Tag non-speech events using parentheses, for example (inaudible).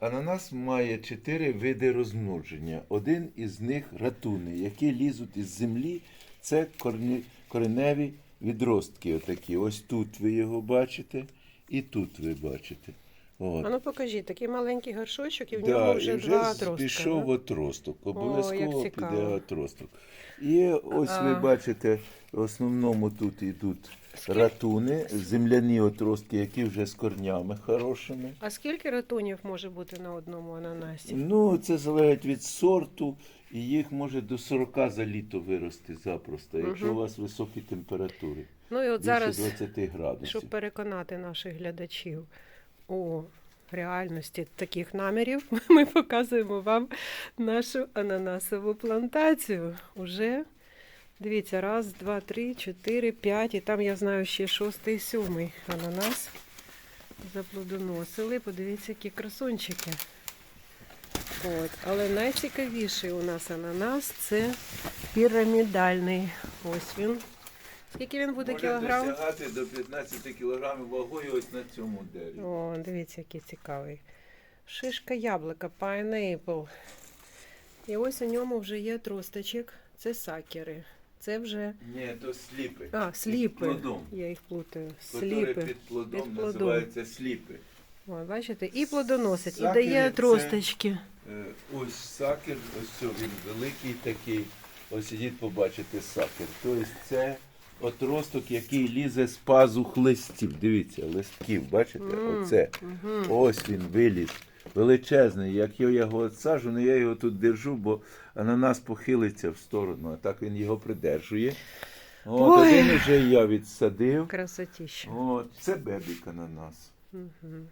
Ананас має чотири види розмноження. Один із них ратуни, які лізуть із землі. Це кореневі відростки. Отакі. Ось тут ви його бачите, і тут ви бачите. От. А ну покажіть, такий маленький горшочок, і в Да, ньому і вже вже два отростка. пішов да? отросток. Обов'язково піде отросток. І ось ви бачите, в основному тут йдуть Скільки- ратуни, земляні отростки, які вже з корнями хорошими. А скільки ратунів може бути на одному ананасі? Ну, це залежить від сорту, і їх може до 40 за літо вирости запросто, якщо Мгм. у вас високі температури. Ну і от зараз, 20 градусів. щоб переконати наших глядачів у реальності таких намірів, (laughs) ми показуємо вам нашу ананасову плантацію. Уже дивіться, раз, два, три, чотири, п'ять. І там я знаю ще шостий, сьомий ананас. Заплодоносили. Подивіться, які красунчики. От. Але найцікавіший у нас ананас це пірамідальний. Ось він. Скільки він буде кілограм? досягати до 15 кілограмів вагою ось на цьому дереві. О, дивіться, який цікавий. Шишка яблука, pineapple. І ось у ньому вже є тросточок. Це сакери. Це вже. Ні, то сліпи. А, сліпи. Під плодом. Я їх плутаю. Сліпи. Під плодом Під плодом. називаються сліпи. О, бачите, і плодоносить, і Сакери дає це- тросточки. Е, Ось сакер, ось це він великий такий. Ось ідіть побачите сакер. Тобто це отросток, який лізе з пазух листів. Дивіться, листків, бачите? Оце. Ось він виліз. Величезний. Як я його відсаджу, але я його тут держу, бо ананас похилиться в сторону, а так він його придержує. От, Ой. один вже я відсадив. Красотіще. От, це бебік ананас. Мгм.